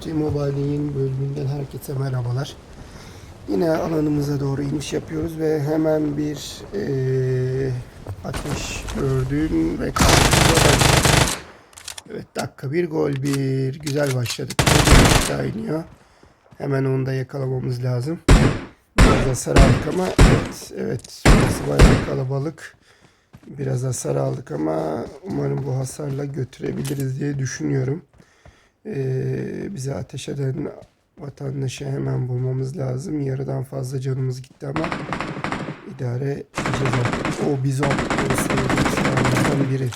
PUBG Mobile'in yeni bölümünden herkese merhabalar. Yine alanımıza doğru iniş yapıyoruz ve hemen bir eee, ateş gördüm ve. Evet dakika bir gol bir. Güzel başladık. Daha iniyor. Hemen onu da yakalamamız lazım. Biraz hasar aldık ama evet, evet burası bayağı kalabalık. Biraz hasar aldık ama umarım bu hasarla götürebiliriz diye düşünüyorum. Ee, bize ateş eden vatandaşı hemen bulmamız lazım. Yarıdan fazla canımız gitti ama idare edeceğiz. O bizon silahlardan biri.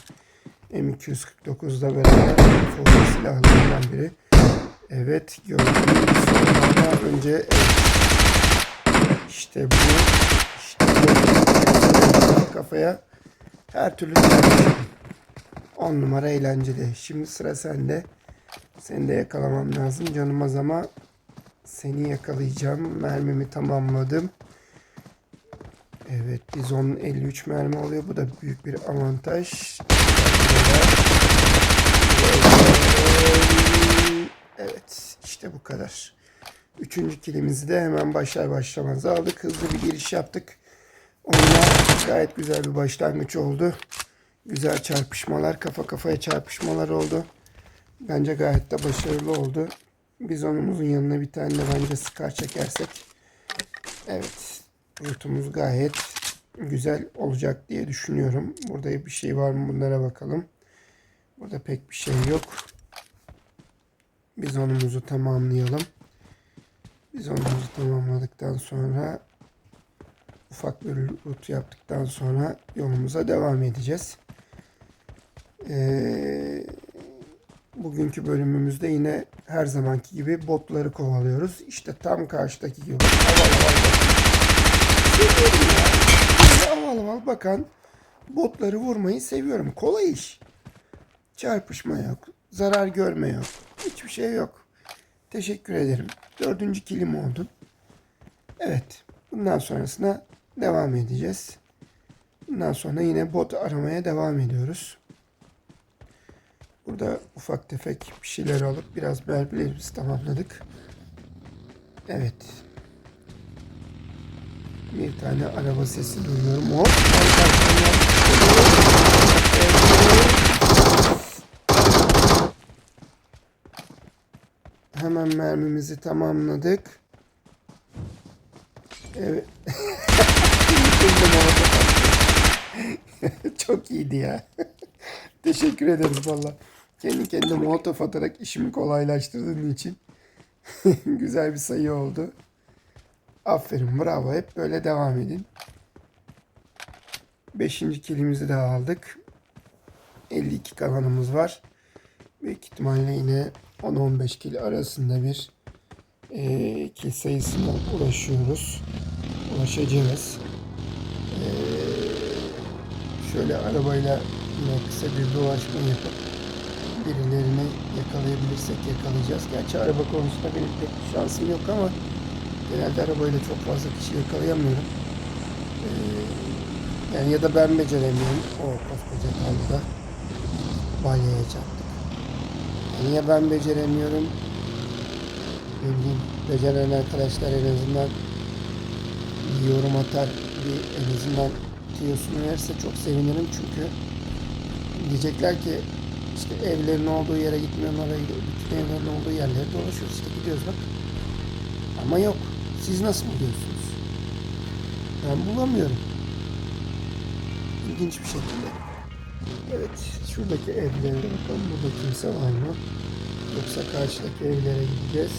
M249'da beraber favori silahlarından biri. Evet gördüğünüz sonra önce işte bu işte bu kafaya her türlü 10 numara eğlenceli. Şimdi sıra sende. Seni de yakalamam lazım. Canım az ama seni yakalayacağım. Mermimi tamamladım. Evet bizon 53 mermi oluyor. Bu da büyük bir avantaj. Evet işte bu kadar. Üçüncü kilimizi de hemen başlar başlamaz aldık. Hızlı bir giriş yaptık. Onlar gayet güzel bir başlangıç oldu. Güzel çarpışmalar, kafa kafaya çarpışmalar oldu. Bence gayet de başarılı oldu. Biz onumuzun yanına bir tane de bence skar çekersek. Evet. Yurtumuz gayet güzel olacak diye düşünüyorum. Burada bir şey var mı bunlara bakalım. Burada pek bir şey yok. Biz onumuzu tamamlayalım. Biz onumuzu tamamladıktan sonra ufak bir rut yaptıktan sonra yolumuza devam edeceğiz. Ee, bugünkü bölümümüzde yine her zamanki gibi botları kovalıyoruz. İşte tam karşıdaki gibi. Aval aval. Aval aval bakan botları vurmayı seviyorum. Kolay iş. Çarpışma yok. Zarar görme yok. Hiçbir şey yok. Teşekkür ederim. Dördüncü kilim oldu. Evet. Bundan sonrasına devam edeceğiz. Bundan sonra yine bot aramaya devam ediyoruz. Burada ufak tefek bir şeyler alıp biraz berberlerimizi tamamladık. Evet. Bir tane araba sesi duyuyorum. Hop. Hemen mermimizi tamamladık. Evet. Çok iyiydi ya. Teşekkür ederiz valla. Kendi kendine molotof atarak işimi kolaylaştırdığın için. Güzel bir sayı oldu. Aferin bravo hep böyle devam edin. Beşinci kilimizi de aldık. 52 kalanımız var. Büyük ihtimalle yine 10-15 kil arasında bir e, kil sayısına ulaşıyoruz. Ulaşacağız. E, şöyle arabayla yine kısa bir dolaşma yapıp birilerini yakalayabilirsek yakalayacağız. Gerçi araba konusunda benim pek şansım yok ama genelde arabayla çok fazla kişi yakalayamıyorum. Ee, yani ya da ben beceremiyorum. O koskoca tarlada balyaya çarptık. Yani ya ben beceremiyorum. Ne beceren arkadaşlar en azından bir yorum atar, bir en azından tiyosunu verirse çok sevinirim çünkü diyecekler ki işte evlerin olduğu yere gidiyor. Bütün evlerin olduğu yerlere dolaşıyoruz işte gidiyoruz bak. Ama yok. Siz nasıl buluyorsunuz? Ben bulamıyorum. İlginç bir şekilde. Evet. Şuradaki evlere bakalım. Burada kimse var mı? Yoksa karşıdaki evlere gideceğiz.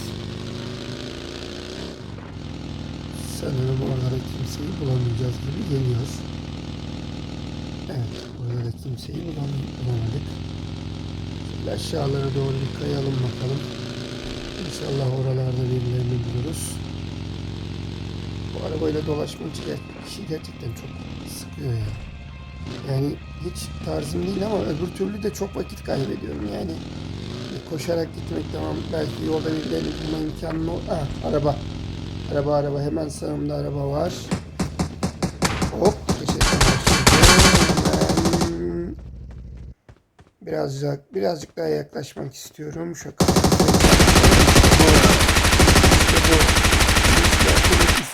Sanırım orada da kimseyi bulamayacağız gibi geliyor. Evet. Burada da kimseyi bulam- bulamadık. Aşağılara doğru bir kayalım bakalım. İnşallah oralarda birilerini buluruz. Bu arabayla ger- işi gerçekten çok sıkıyor ya. Yani hiç tarzım değil ama öbür türlü de çok vakit kaybediyorum yani. Koşarak gitmek tamam belki yolda birilerini bulma imkanım ol. Ah araba. Araba araba hemen sağımda araba var. Biraz birazcık daha yaklaşmak istiyorum. Şaka.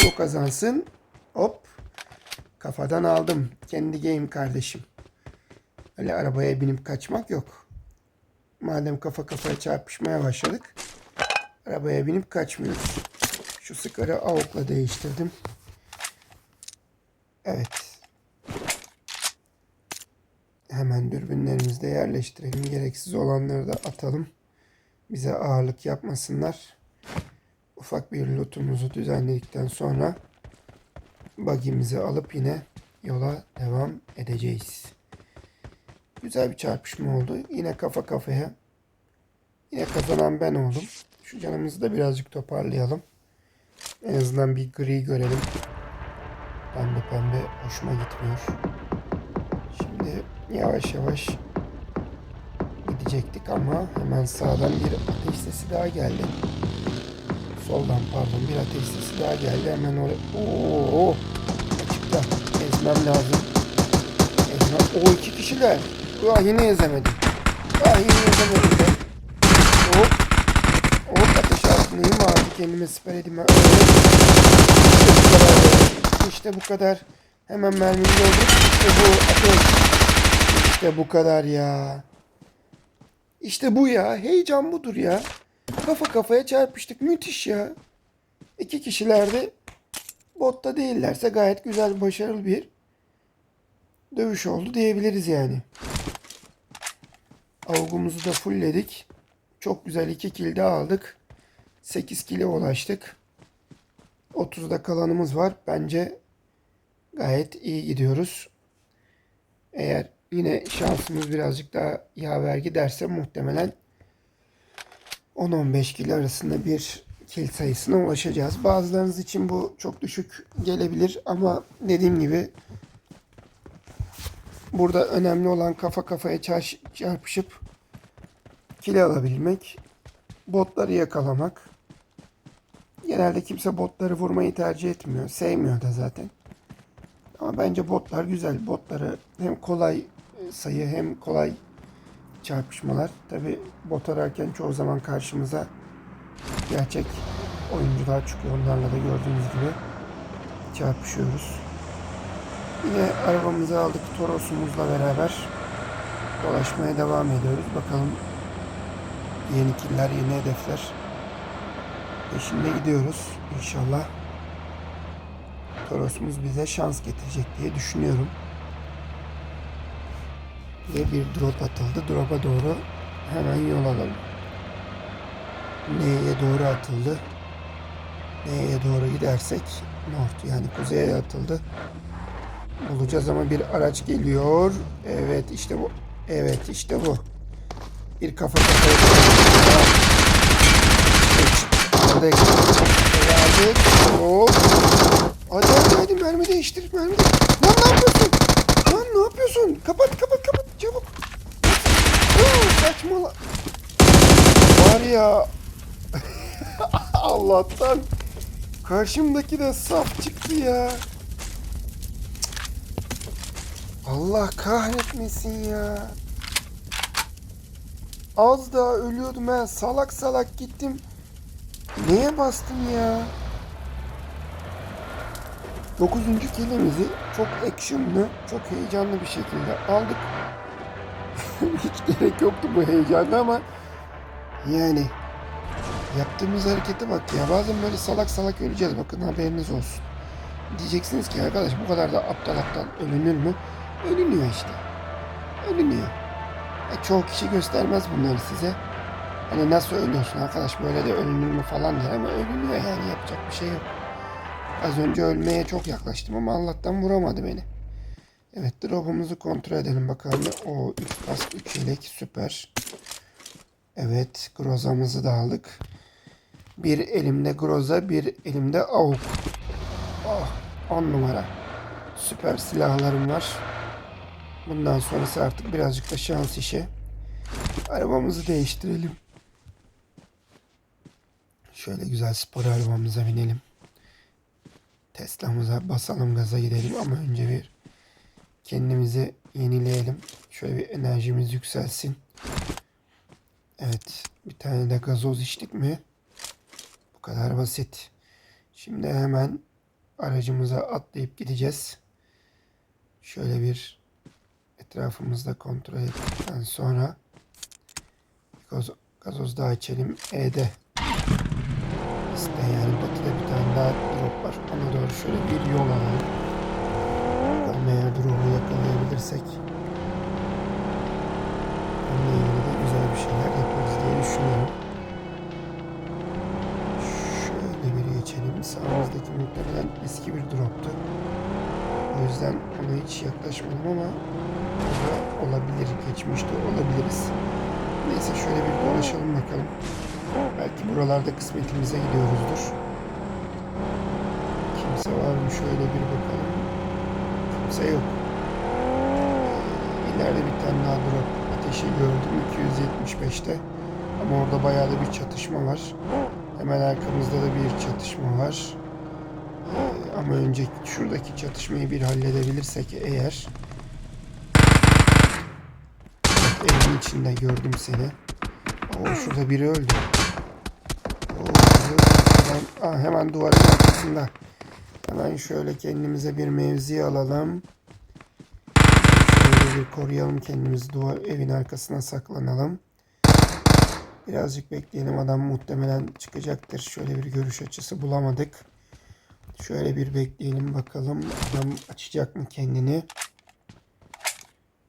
O kazansın. Hop. Kafadan aldım. Kendi game kardeşim. Öyle arabaya binip kaçmak yok. Madem kafa kafaya çarpışmaya başladık. Arabaya binip kaçmıyoruz. Şu sıkarı avukla değiştirdim. Evet. Hemen dürbünlerimizi de yerleştirelim. Gereksiz olanları da atalım. Bize ağırlık yapmasınlar. Ufak bir lootumuzu düzenledikten sonra bagimizi alıp yine yola devam edeceğiz. Güzel bir çarpışma oldu. Yine kafa kafaya. Yine kazanan ben oldum. Şu canımızı da birazcık toparlayalım. En azından bir gri görelim. Pembe pembe hoşuma gitmiyor. Yavaş yavaş gidecektik ama hemen sağdan bir ateş sesi daha geldi. Soldan pardon bir ateş sesi daha geldi. Hemen oraya. Oo, açıkta. Ezmem lazım. Ezmem. O iki kişiler. Ah yine ezemedim. Ah yine ezemedim be. Hop. Hop ateş altındayım. Abi kendime siper edeyim. İşte bu kadar. İşte bu kadar. Hemen mermimi doldurup işte bu ateş. İşte bu kadar ya. İşte bu ya. Heyecan budur ya. Kafa kafaya çarpıştık. Müthiş ya. İki kişilerde botta değillerse gayet güzel, başarılı bir dövüş oldu diyebiliriz yani. Avgumuzu da fullledik. Çok güzel 2 kill de aldık. 8 kill'e ulaştık. 30'da kalanımız var. Bence gayet iyi gidiyoruz. Eğer yine şansımız birazcık daha yaver giderse muhtemelen 10-15 kill arasında bir kill sayısına ulaşacağız. Bazılarınız için bu çok düşük gelebilir ama dediğim gibi burada önemli olan kafa kafaya çarpışıp kill alabilmek, botları yakalamak. Genelde kimse botları vurmayı tercih etmiyor. Sevmiyor da zaten. Ama bence botlar güzel. Botları hem kolay sayı hem kolay çarpışmalar. Tabi bot ararken çoğu zaman karşımıza gerçek oyuncular çıkıyor. Onlarla da gördüğünüz gibi çarpışıyoruz. Yine arabamızı aldık Toros'umuzla beraber dolaşmaya devam ediyoruz. Bakalım yeni killer, yeni hedefler peşinde gidiyoruz inşallah. Toros'umuz bize şans getirecek diye düşünüyorum. Ve bir drop atıldı. Drop'a doğru hemen yol alalım. Neye doğru atıldı? Neye doğru gidersek north yani kuzeye atıldı. Bulacağız ama bir araç geliyor. Evet işte bu. Evet işte bu. Bir kafa kafaya Hadi geldik. Hop. Hadi hadi hadi mermi değiştir mermi de- Lan ne yapıyorsun? Lan ne yapıyorsun? Kapat kapat kapat çabuk. Saçmala. Var ya. Allah'tan. Karşımdaki de saf çıktı ya. Allah kahretmesin ya. Az daha ölüyordum ben. Salak salak gittim. Neye bastım ya? Dokuzuncu kilimizi çok actionlı, çok heyecanlı bir şekilde aldık. Hiç gerek yoktu bu heyecana ama yani yaptığımız harekete bak ya. Bazen böyle salak salak öleceğiz. Bakın haberiniz olsun. Diyeceksiniz ki arkadaş bu kadar da aptal aptal ölünür mü? Ölünüyor işte. Ölünüyor. E, çoğu kişi göstermez bunları size. Hani nasıl ölüyorsun arkadaş böyle de ölünür mü falan der ama ölünüyor yani yapacak bir şey yok. Az önce ölmeye çok yaklaştım ama Allah'tan vuramadı beni. Evet drop'umuzu kontrol edelim bakalım. O 3 kask 3 yelek süper. Evet grozamızı da aldık. Bir elimde groza bir elimde avuk. Oh 10 numara. Süper silahlarım var. Bundan sonrası artık birazcık da şans işi. Arabamızı değiştirelim. Şöyle güzel spor arabamıza binelim. Tesla'mıza basalım gaza gidelim ama önce bir kendimizi yenileyelim. Şöyle bir enerjimiz yükselsin. Evet bir tane de gazoz içtik mi? Bu kadar basit. Şimdi hemen aracımıza atlayıp gideceğiz. Şöyle bir etrafımızda kontrol ettikten sonra gazoz daha içelim. E'de İşte yani batıda bir tane daha drop var. Ona doğru şöyle bir yol alalım. Eğer drop'u yakalayabilirsek onunla ilgili de güzel bir şeyler yaparız diye düşünüyorum. Şöyle bir geçelim. Sağımızdaki muhtemelen eski bir droptu. O yüzden ona hiç yaklaşmadım ama burada olabilir. Geçmişte olabiliriz. Neyse şöyle bir dolaşalım bakalım. Belki buralarda kısmetimize gidiyoruzdur. Kimse var mı? Şöyle bir bakalım. Kimse yok. Ee, İleride bir tane daha ateşi gördüm 275'te. Ama orada bayağı da bir çatışma var. Hemen arkamızda da bir çatışma var. Ee, ama önce şuradaki çatışmayı bir halledebilirsek eğer. Evet, evin içinde gördüm seni. Oo, şurada biri öldü. Oo. Hemen, Aa, hemen duvarın arkasında. Hemen şöyle kendimize bir mevzi alalım. Şöyle bir koruyalım kendimizi. Duvar evin arkasına saklanalım. Birazcık bekleyelim. Adam muhtemelen çıkacaktır. Şöyle bir görüş açısı bulamadık. Şöyle bir bekleyelim bakalım. Adam açacak mı kendini?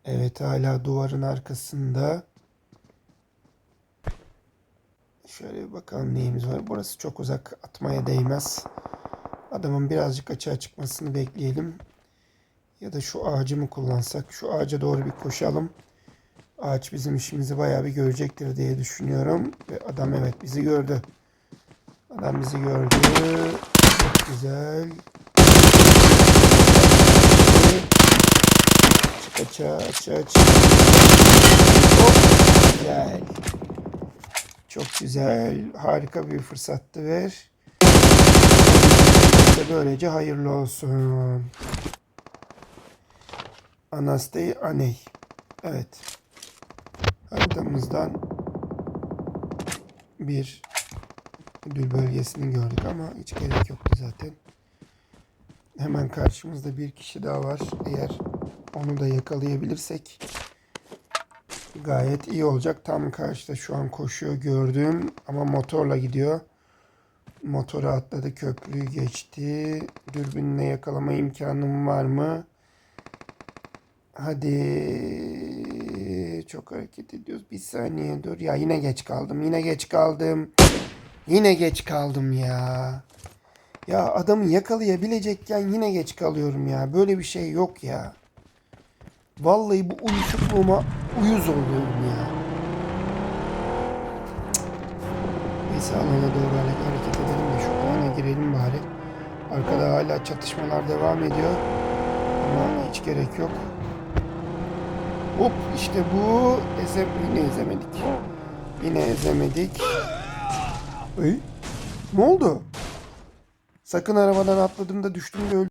Evet hala duvarın arkasında. Şöyle bir bakalım neyimiz var. Burası çok uzak. Atmaya değmez. Adamın birazcık açığa çıkmasını bekleyelim. Ya da şu ağacı mı kullansak? Şu ağaca doğru bir koşalım. Ağaç bizim işimizi bayağı bir görecektir diye düşünüyorum. Ve adam evet bizi gördü. Adam bizi gördü. Çok güzel. Çık açığa açığa açığa. Çok güzel. Çok güzel. Harika bir fırsattı ver. İşte böylece hayırlı olsun. Anastey Aney. Evet. Haritamızdan bir ödül bölgesini gördük ama hiç gerek yoktu zaten. Hemen karşımızda bir kişi daha var. Eğer onu da yakalayabilirsek gayet iyi olacak. Tam karşıda şu an koşuyor gördüm ama motorla gidiyor. Motora atladı köprüyü geçti. Dürbünle yakalama imkanım var mı? Hadi. Çok hareket ediyoruz. Bir saniye dur. Ya yine geç kaldım. Yine geç kaldım. Yine geç kaldım ya. Ya adamı yakalayabilecekken yine geç kalıyorum ya. Böyle bir şey yok ya. Vallahi bu uyuşukluğuma uyuz oluyorum ya. Neyse alana doğru hare- hareket edelim de şu alana girelim bari. Arkada hala çatışmalar devam ediyor. Ama hiç gerek yok. Hop işte bu. Ezem yine ezemedik. Yine ezemedik. Ey, ne oldu? Sakın arabadan atladığımda düştüm de öldüm.